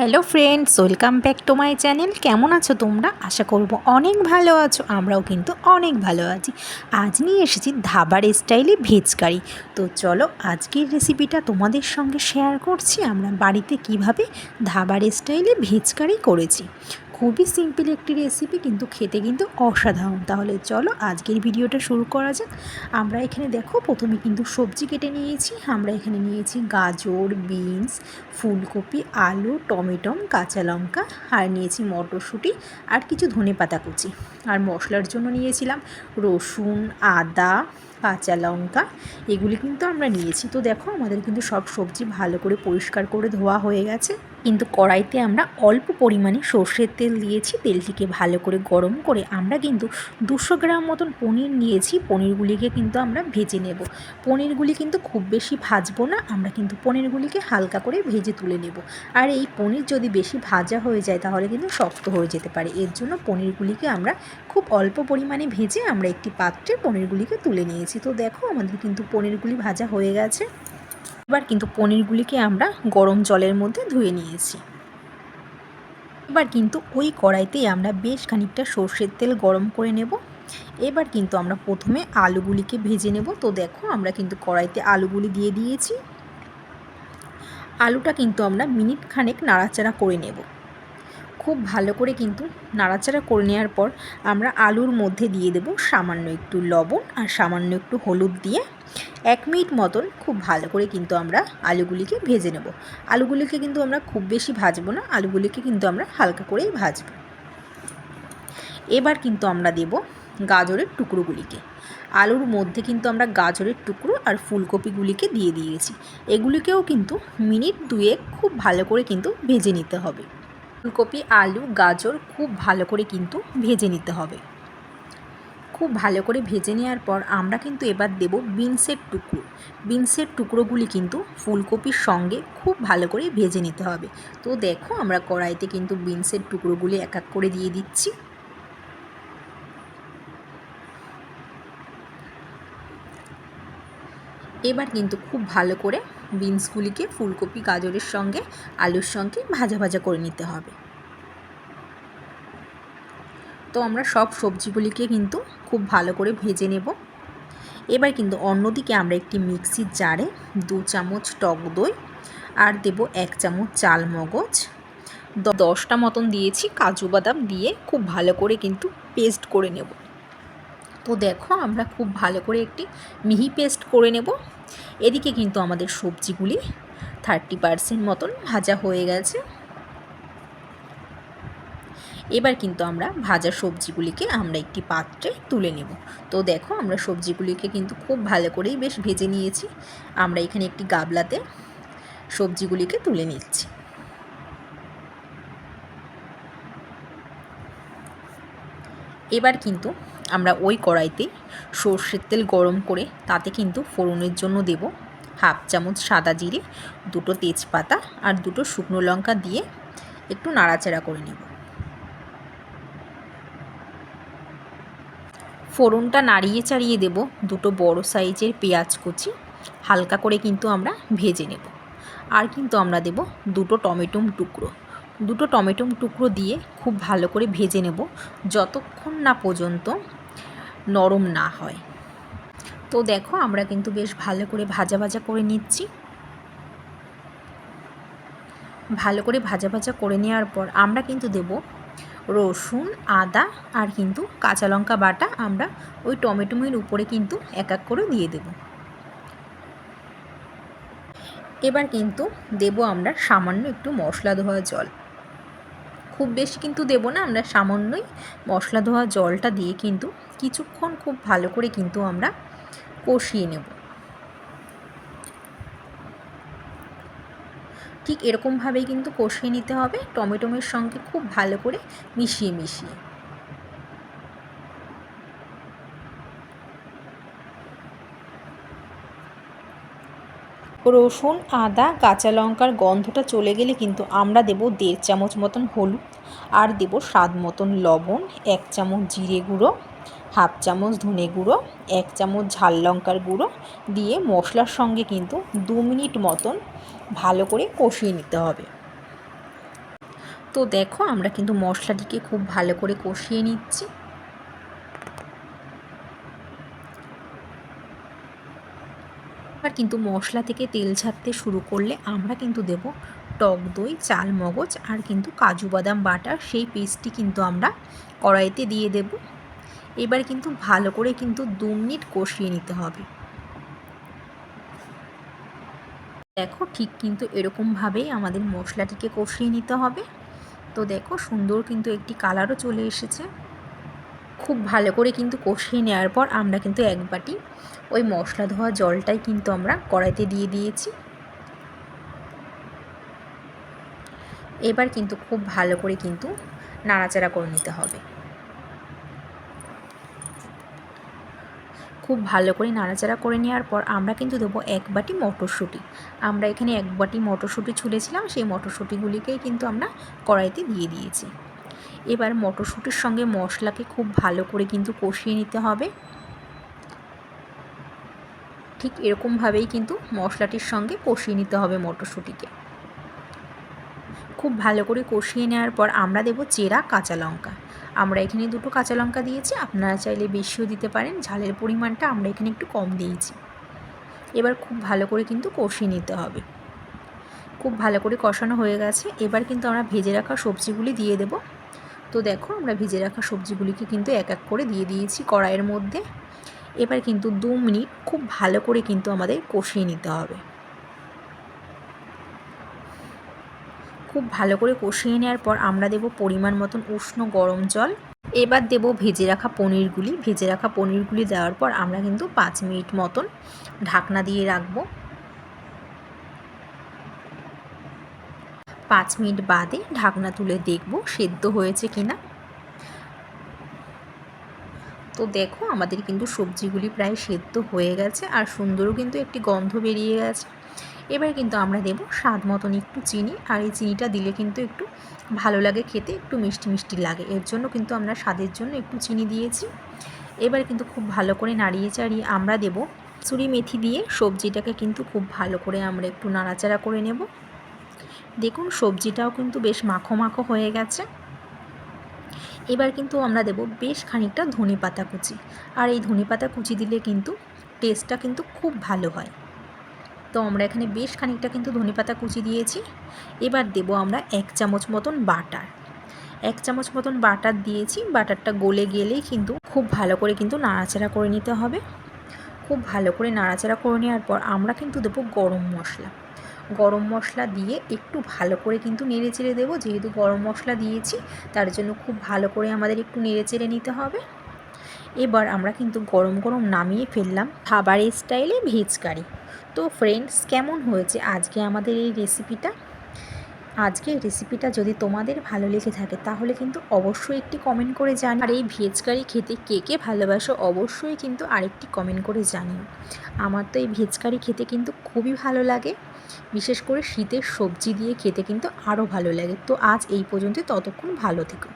Hello friends welcome back to my channel কেমন আছো তোমরা? আশা করব অনেক ভালো আছো, আমরাও কিন্তু অনেক ভালো আছি। আজ নিয়ে এসেছি ধাবার স্টাইলে ভেজ কারি তো চলো আজকের রেসিপিটা তোমাদের সঙ্গে শেয়ার করছি, আমরা বাড়িতে কীভাবে ধাবার স্টাইলে ভেজ কারি করেছি। খুবই সিম্পল একটি রেসিপি কিন্তু খেতে কিন্তু অসাধারণ। তাহলে চলো আজকের ভিডিওটা শুরু করা যাক। আমরা এখানে দেখো, প্রথমে কিন্তু সবজি কেটে নিয়েছি। আমরা এখানে নিয়েছি গাজর, বিনস, ফুলকপি, আলু টমেটম কাঁচা লঙ্কা, আর নিয়েছি মটরশুঁটি আর কিছু ধনে পাতা কুচি। আর মশলার জন্য নিয়েছিলাম রসুন, আদা কাঁচা লঙ্কা, এগুলি কিন্তু আমরা নিয়েছি। তো দেখো, আমাদের কিন্তু সব সবজি ভালো করে পরিষ্কার করে ধোয়া হয়ে গেছে। কিন্তু কড়াইতে আমরা অল্প পরিমাণে সর্ষের তেল দিয়েছি। তেলটিকে ভালো করে গরম করে আমরা কিন্তু দুশো গ্রাম মতন পনির নিয়েছি। পনিরগুলিকে কিন্তু আমরা ভেজে নেব। পনিরগুলি কিন্তু খুব বেশি ভাজবো না। আমরা কিন্তু পনিরগুলিকে হালকা করে ভেজে তুলে নেব। আর এই পনির যদি বেশি ভাজা হয়ে যায়, তাহলে কিন্তু শক্ত হয়ে যেতে পারে। এর জন্য পনিরগুলিকে আমরা খুব অল্প পরিমাণে ভেজে আমরা একটি পাত্রে পনিরগুলিকে তুলে নিয়েছি। তো দেখো, আমাদের কিন্তু পনিরগুলি ভাজা হয়ে গেছে। এবার কিন্তু পনিরগুলিকে আমরা গরম জলের মধ্যে ধুয়ে নিয়েছি। এবার কিন্তু ওই কড়াইতেই আমরা বেশ খানিকটা সর্ষের তেল গরম করে নেব। এবার কিন্তু আমরা প্রথমে আলুগুলিকে ভেজে নেব। তো দেখো, আমরা কিন্তু কড়াইতে আলুগুলি দিয়ে দিয়েছি। আলুটা কিন্তু আমরা মিনিট খানেক নাড়াচাড়া করে নেব। খুব ভালো করে কিন্তু নাড়াচাড়া করে নেওয়ার পর আমরা আলুর মধ্যে দিয়ে দেব সামান্য একটু লবণ আর সামান্য একটু হলুদ দিয়ে এক মিনিট মতন খুব ভালো করে কিন্তু আমরা আলুগুলিকে ভেজে নেব। আলুগুলিকে কিন্তু আমরা খুব বেশি ভাজবো না, আলুগুলিকে কিন্তু আমরা হালকা করেই ভাজবো। এবার কিন্তু আমরা দেব গাজরের টুকরোগুলিকে। আলুর মধ্যে কিন্তু আমরা গাজরের টুকরো আর ফুলকপিগুলিকে দিয়ে দিয়েছি। এগুলিকেও কিন্তু মিনিট দুয়েক খুব ভালো করে কিন্তু ভেজে নিতে হবে। ফুলকপি, আলু, গাজর খুব ভালো করে কিন্তু ভেজে নিতে হবে। খুব ভালো করে ভেজে নেওয়ার পর আমরা কিন্তু এবার দেব বিনসের টুকরো। বিনসের টুকরোগুলি কিন্তু ফুলকপির সঙ্গে খুব ভালো করে ভেজে নিতে হবে। তো দেখো আমরা কড়াইতে কিন্তু বিনসের টুকরোগুলি এক এক করে দিয়ে দিচ্ছি। এবার কিন্তু খুব ভালো করে বিনসগুলিকে ফুলকপি, গাজরের সঙ্গে, আলুর সঙ্গে ভাজা ভাজা করে নিতে হবে। তো আমরা সব সবজিগুলিকে কিন্তু খুব ভালো করে ভেজে নেব। এবার কিন্তু অন্যদিকে আমরা একটি মিক্সির জারে দু চামচ টক দই আর দেব এক চামচ চাল মগজ। দশটা মতন দিয়েছি, কাজু বাদাম দিয়ে খুব ভালো করে কিন্তু পেস্ট করে নেব। তো দেখো, আমরা খুব ভালো করে একটি মিহি পেস্ট করে নেব। এদিকে কিন্তু আমাদের সবজিগুলি থার্টি পারসেন্ট মতন ভাজা হয়ে গেছে। এবার কিন্তু আমরা ভাজা সবজিগুলিকে আমরা একটি পাত্রে তুলে নেব। তো দেখো, আমরা সবজিগুলিকে কিন্তু খুব ভালো করেই বেশ ভেজে নিয়েছি। আমরা এখানে একটি গাবলাতে সবজিগুলিকে তুলে নিচ্ছি। এবার কিন্তু আমরা ওই কড়াইতে সর্ষের তেল গরম করে তাতে কিন্তু ফোড়নের জন্য দেব হাফ চামচ সাদা জিরে, দুটো তেজপাতা আর দুটো শুকনো লঙ্কা দিয়ে একটু নাড়াচাড়া করে নেব। ফোড়নটা নাড়িয়ে চাড়িয়ে দেব দুটো বড় সাইজের পেঁয়াজ কুচি, হালকা করে কিন্তু আমরা ভেজে নেব। আর কিন্তু আমরা দেব দুটো টমেটোম টুকরো। দুটো টমেটোম টুকরো দিয়ে খুব ভালো করে ভেজে নেব। যতক্ষণ না পর্যন্ত নরম না হয়। তো দেখো, আমরা কিন্তু বেশ ভালো করে ভাজা ভাজা করে নিচ্ছি। ভালো করে ভাজা ভাজা করে নেওয়ার পর আমরা কিন্তু দেব রসুন, আদা আর কিন্তু কাঁচা লঙ্কা বাটা। আমরা ওই টমেটোমের উপরে কিন্তু এক এক করে দিয়ে দেব। এবার কিন্তু দেব আমরা সামান্য একটু মশলা ধোয়া জল। খুব বেশি কিন্তু দেব না, আমরা সামান্যই মশলা ধোয়া জলটা দিয়ে কিন্তু কিছুক্ষণ খুব ভালো করে কিন্তু আমরা কষিয়ে নেব। ঠিক এরকমভাবেই কিন্তু কষিয়ে নিতে হবে, টমেটোমের সঙ্গে খুব ভালো করে মিশিয়ে মিশিয়ে। রসুন, আদা, কাঁচা লঙ্কার গন্ধটা চলে গেলে কিন্তু আমরা দেব দেড় চামচ মতন হলুদ আর দেব স্বাদ মতন লবণ, এক চামচ জিরে গুঁড়ো, হাফ চামচ ধনে গুঁড়ো, এক চামচ ঝাল লঙ্কার গুঁড়ো দিয়ে মশলার সঙ্গে কিন্তু দু মিনিট মতন ভালো করে কষিয়ে নিতে হবে। তো দেখো আমরা কিন্তু মশলাটিকে খুব ভালো করে কষিয়ে নিচ্ছি। আর কিন্তু মশলা থেকে তেল ছাড়তে শুরু করলে আমরা কিন্তু দেব টক দই, চাল মগজ আর কিন্তু কাজু বাদাম বাটা। সেই পেস্টটি কিন্তু আমরা কড়াইতে দিয়ে দেব। এবার কিন্তু ভালো করে কিন্তু দু মিনিট কষিয়ে নিতে হবে। দেখো ঠিক কিন্তু এরকমভাবেই আমাদের মশলাটিকে কষিয়ে নিতে হবে। তো দেখো সুন্দর কিন্তু একটি কালারও চলে এসেছে। খুব ভালো করে কিন্তু কষিয়ে নেওয়ার পর আমরা কিন্তু এক বাটি ওই মশলা ধোয়া জলটাই কিন্তু আমরা কড়াইতে দিয়ে দিয়েছি। এবার কিন্তু খুব ভালো করে কিন্তু নাড়াচাড়া করে নিতে হবে। খুব ভালো করে নাড়াচাড়া করে নেওয়ার পর আমরা কিন্তু দেবো এক বাটি মটরশুঁটি। আমরা এখানে এক বাটি মটরশুঁটি ছুলেছিলাম, সেই মটরশুঁটিগুলিকেই কিন্তু আমরা কড়াইতে দিয়ে দিয়েছি। এবার মটরশুঁটির সঙ্গে মশলাকে খুব ভালো করে কিন্তু কষিয়ে নিতে হবে। ঠিক এরকমভাবেই কিন্তু মশলাটির সঙ্গে কষিয়ে নিতে হবে মটরশুঁটিকে। খুব ভালো করে কষিয়ে নেওয়ার পর আমরা দেব চেরা কাঁচা লঙ্কা। আমরা এখানে দুটো কাঁচা লঙ্কা দিয়েছি, আপনারা চাইলে বেশিও দিতে পারেন, ঝালের পরিমাণটা আমরা এখানে একটু কম দিয়েছি। এবার খুব ভালো করে কিন্তু কষিয়ে নিতে হবে। খুব ভালো করে কষানো হয়ে গেছে, এবার কিন্তু আমরা ভেজে রাখা সবজিগুলি দিয়ে দেব। তো দেখো, আমরা ভেজে রাখা সবজিগুলিকে কিন্তু এক এক করে দিয়ে দিয়েছি কড়াইয়ের মধ্যে। এবার কিন্তু দু মিনিট খুব ভালো করে কিন্তু আমাদের কষিয়ে নিতে হবে। খুব ভালো করে কষিয়ে নেওয়ার পর আমরা দেব পরিমাণ মতন উষ্ণ গরম জল। এবার দেব ভেজে রাখা পনিরগুলি। ভেজে রাখা পনিরগুলি দেওয়ার পর আমরা কিন্তু পাঁচ মিনিট মতন ঢাকনা দিয়ে রাখব। পাঁচ মিনিট বাদে ঢাকনা তুলে দেখব সেদ্ধ হয়েছে কি না তো দেখো আমাদের কিন্তু সবজিগুলি প্রায় সেদ্ধ হয়ে গেছে আর সুন্দরও কিন্তু একটি গন্ধ বেরিয়ে গেছে। এবার কিন্তু আমরা দেব স্বাদ মতন একটু চিনি আর এই চিনিটা দিলে কিন্তু একটু ভালো লাগে খেতে, একটু মিষ্টি মিষ্টি লাগে। এর জন্য কিন্তু আমরা স্বাদের জন্য একটু চিনি দিয়েছি। এবার কিন্তু খুব ভালো করে নাড়িয়ে চাড়িয়ে আমরা দেব চুরি মেথি দিয়ে সবজিটাকে কিন্তু খুব ভালো করে আমরা একটু নাড়াচাড়া করে নেব। দেখুন সবজিটাও কিন্তু বেশ মাখো মাখো হয়ে গেছে। এবার কিন্তু আমরা দেব বেশ খানিকটা ধনে পাতা কুচি। আর এই ধনে পাতা কুচি দিলে কিন্তু টেস্টটা কিন্তু খুব ভালো হয়। তো আমরা এখানে বেশ খানিকটা কিন্তু ধনে পাতা কুচি দিয়েছি। এবার দেব আমরা এক চামচ মতন বাটার। এক চামচ মতন বাটার দিয়েছি। বাটারটা গলে গেলেই কিন্তু খুব ভালো করে কিন্তু নাড়াচাড়া করে নিতে হবে। খুব ভালো করে নাড়াচাড়া করে নেওয়ার পর আমরা কিন্তু দেবো গরম মশলা। গরম মশলা দিয়ে একটু ভালো করে কিন্তু নেড়ে চেড়ে দেবো। যেহেতু গরম মশলা দিয়েছি, তার জন্য খুব ভালো করে আমাদের একটু নেড়ে চেড়ে নিতে হবে। এবার আমরা কিন্তু গরম গরম নামিয়ে ফেললাম খাবারের স্টাইলে ভেজ কারি তো ফ্রেন্ডস কেমন হয়েছে আজকে আমাদের এই রেসিপিটা আজকের রেসিপিটা যদি তোমাদের ভালো লেগে থাকে, তাহলে কিন্তু অবশ্যই একটি কমেন্ট করে জানি আর এই ভেজ কারি খেতে কে কে ভালোবাসো অবশ্যই কিন্তু আরেকটি কমেন্ট করে জানিও। আমার তো এই ভেজ কারি খেতে কিন্তু খুবই ভালো লাগে। বিশেষ করে শীতের সবজি দিয়ে খেতে কিন্তু আরও ভালো লাগে। তো আজ এই পর্যন্ত ততক্ষণ ভালো থেকো।